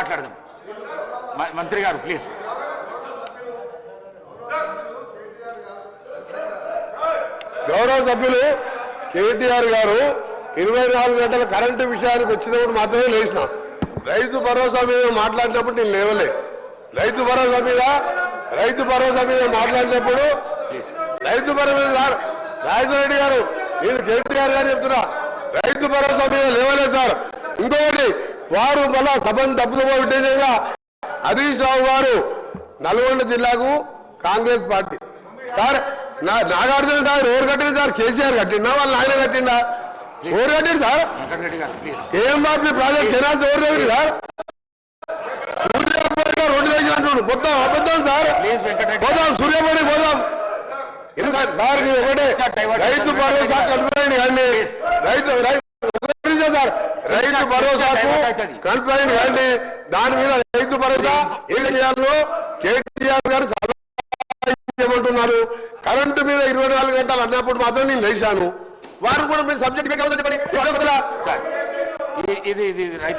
మాట్లాడదాం. మంత్రి గారు ప్లీజ్. గౌరవ సభ్యులు కేటీఆర్ గారు ఇరవై నాలుగు గంటల కరెంటు విషయానికి వచ్చినప్పుడు మాత్రమే లేచిన రైతు భరోసా మీద మాట్లాడినప్పుడు నేను లేవలే. రైతు భరోసా మీద రైతు భరోసా మీద మాట్లాడినప్పుడు రైతు భరోసా సార్ రాజేశ్వర రెడ్డి గారు నేను కేటీఆర్ గారు చెప్తున్నా రైతు భరోసా మీద లేవలేదు సార్. ఇంకొకటి వారు మళ్ళా సభను తప్పుదో పెట్టేసేగా హరీష్ రావు గారు నల్గొండ జిల్లాకు కాంగ్రెస్ పార్టీ. సార్ నా నాగార్జున సార్ ఎవరు కట్టింది సార్ కేసీఆర్ కట్టిండా? వాళ్ళ ఆయన కట్టిండా? ఎవరు కట్టింది సార్? వెంకటరెడ్డి ఏం బాబు ప్రాజెక్ట్ కెనాల్స్ ఎవరు దగ్గర సార్? రోడ్డు దగ్గర అంటున్నాడు మొత్తం అబద్ధం సార్. పోదాం సూర్యాపేట పోదాం. ఎందుకంటే సార్? ఒకటే. రైతు భరోసా కంప్లైంట్ కానీ రైతు రైతు ఒకటే నిమిషం సార్ రైతు భరోసాకు కంప్లైంట్ దాని మీద రైతు భరోసా చేయాలో కేటీఆర్ గారు ఇవ్వమంటున్నారు కరెంటు మీద ఇరవై నాలుగు గంటలు అన్నప్పుడు మాత్రం నేను లేచాను. వారు కూడా మీరు సబ్జెక్ట్ చెప్పండి ఇది ఇది రైతు